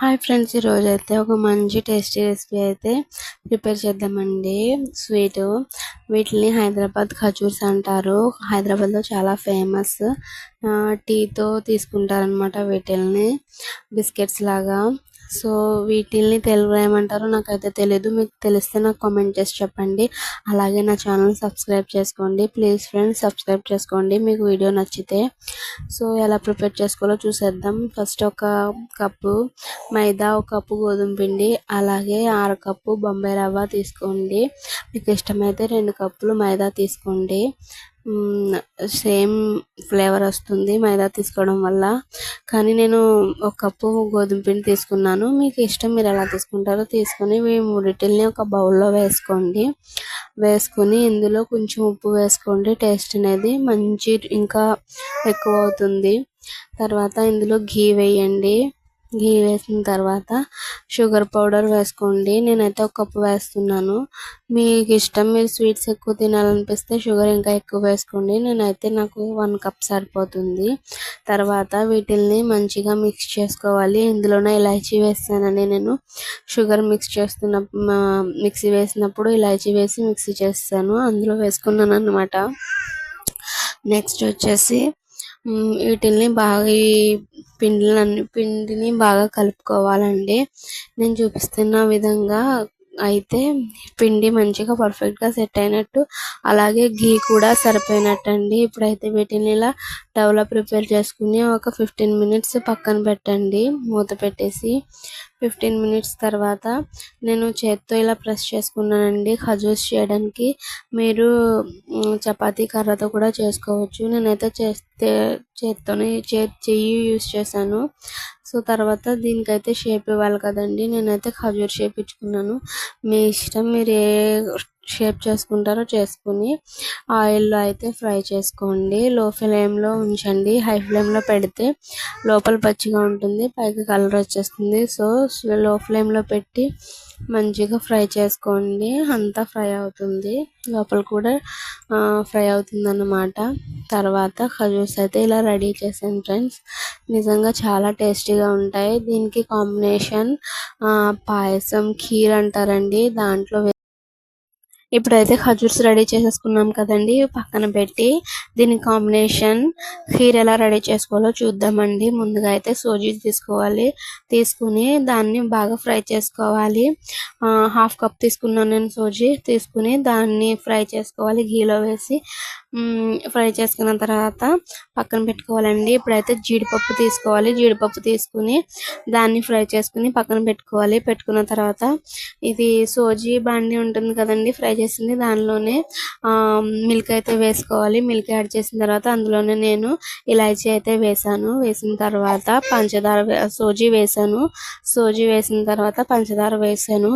Hi friends ఈరోజు అయితే ఒక మంచి టేస్టీ రెసిపీ అయితే ప్రిపేర్ చేద్దామండి. స్వీట్. వీటిని హైదరాబాద్ ఖజూర్స్ అంటారు. హైదరాబాద్లో చాలా ఫేమస్ టీతో తీసుకుంటారనమాట వీటిల్ని. బిస్కెట్స్ లాగా. సో వీటిల్ని తెలుగు ఏమంటారో నాకైతే తెలియదు మీకు తెలిస్తే నాకు కామెంట్ చేసి చెప్పండి. అలాగే నా ఛానల్ సబ్స్క్రైబ్ చేసుకోండి. ప్లీజ్ ఫ్రెండ్స్ సబ్స్క్రైబ్ చేసుకోండి మీకు వీడియో నచ్చితే. సో ఎలా ప్రిపేర్ చేసుకోవాలో చూసేద్దాం. ఫస్ట్ ఒక కప్పు మైదా ఒక కప్పు గోధుమ పిండి అలాగే ఆరు కప్పు బొంబాయి రవ్వ తీసుకోండి. మీకు ఇష్టమైతే రెండు కప్పులు మైదా తీసుకోండి. సేమ్ ఫ్లేవర్ వస్తుంది మైదా తీసుకోవడం వల్ల. కానీ నేను ఒక కప్పు గోధుమ పిండి తీసుకున్నాను. మీకు ఇష్టం మీరు ఎలా తీసుకుంటారో తీసుకొని ఈ మూడిటిల్ని ఒక బౌల్లో వేసుకోండి. వేసుకొని ఇందులో కొంచెం ఉప్పు వేసుకోండి. టేస్ట్ అనేది మంచి ఇంకా ఎక్కువ అవుతుంది. తర్వాత ఇందులో ఘీ వేయండి. ఘీ వేసిన తర్వాత షుగర్ పౌడర్ వేసుకోండి. నేనైతే ఒక కప్పు వేస్తున్నాను. మీకు ఇష్టం మీరు స్వీట్స్ ఎక్కువ తినాలనిపిస్తే షుగర్ ఇంకా ఎక్కువ వేసుకోండి. నేనైతే నాకు వన్ కప్ సరిపోతుంది. తర్వాత వీటిల్ని మంచిగా మిక్స్ చేసుకోవాలి. ఇందులోనే ఇలాచీ వేస్తానండి నేను. షుగర్ మిక్స్ చేస్తున్న మిక్సీ వేసినప్పుడు ఇలాచీ వేసి మిక్సీ చేస్తాను. అందులో వేసుకున్నాను అనమాట నెక్స్ట్ వచ్చేసి వీటిల్ని బాగా ఈ పిండిలన్నీ పిండిని బాగా కలుపుకోవాలండి. నేను చూపిస్తున్న విధంగా అయితే పిండి మంచిగా పర్ఫెక్ట్గా సెట్ అయినట్టు అలాగే ఘీ కూడా సరిపోయినట్టు అండి ఇప్పుడైతే వీటిని ఇలా టవ్లో ప్రిపేర్ చేసుకుని ఒక ఫిఫ్టీన్ మినిట్స్ పక్కన పెట్టండి మూత పెట్టేసి. ఫిఫ్టీన్ మినిట్స్ తర్వాత నేను చేత్తో ఇలా ప్రెస్ చేసుకున్నానండి. ఖజూస్ చేయడానికి మీరు చపాతీ కర్రతో కూడా చేసుకోవచ్చు. నేనైతే చేస్తే చేత్తోనే చే చెయ్యి యూస్ చేశాను. సో తర్వాత దీనికైతే షేప్ ఇవ్వాలి కదండి. నేనైతే ఖజూర్ షేప్ ఇచ్చుకున్నాను. మీ ఇష్టం మీరు ఏ షేప్ చేసుకుంటారో చేసుకుని ఆయిల్లో అయితే ఫ్రై చేసుకోండి. లో ఫ్లేమ్లో ఉంచండి. హై ఫ్లేమ్లో పెడితే లోపల పచ్చిగా ఉంటుంది. పైకి కలర్ వచ్చేస్తుంది. సో లో ఫ్లేమ్లో పెట్టి మంచిగా ఫ్రై చేసుకోండి. అంతా ఫ్రై అవుతుంది. లోపల కూడా ఫ్రై అవుతుంది అన్నమాట తర్వాత ఖజూర్స్ అయితే ఇలా రెడీ చేశాను ఫ్రెండ్స్. నిజంగా చాలా టేస్టీగా ఉంటాయి. దీనికి కాంబినేషన్ పాయసం ఖీర్ అంటారండి. దాంట్లో ఇప్పుడైతే ఖజూర్స్ రెడీ చేసేసుకున్నాం కదండి పక్కన పెట్టి. దీని కాంబినేషన్ ఖీర్ ఎలా రెడీ చేసుకోవాలో చూద్దామండి. ముందుగా అయితే సోజీ తీసుకోవాలి. తీసుకుని దాన్ని బాగా ఫ్రై చేసుకోవాలి. హాఫ్ కప్ తీసుకున్నాను నేను సోజీ. తీసుకుని దాన్ని ఫ్రై చేసుకోవాలి. ఘీలో వేసి ఫ్రై చేసుకున్న తర్వాత పక్కన పెట్టుకోవాలండి. ఇప్పుడైతే జీడిపప్పు తీసుకోవాలి. జీడిపప్పు తీసుకుని దాన్ని ఫ్రై చేసుకుని పక్కన పెట్టుకోవాలి. పెట్టుకున్న తర్వాత ఇది సోజీ బాండి ఉంటుంది కదండి ఫ్రై చేసింది. దానిలోనే మిల్క్ అయితే వేసుకోవాలి. మిల్క్ యాడ్ చేసిన తర్వాత అందులోనే నేను ఇలాచీ అయితే వేసాను. వేసిన తర్వాత పంచదార సోజీ వేసాను. సోజీ వేసిన తర్వాత పంచదార వేసాను.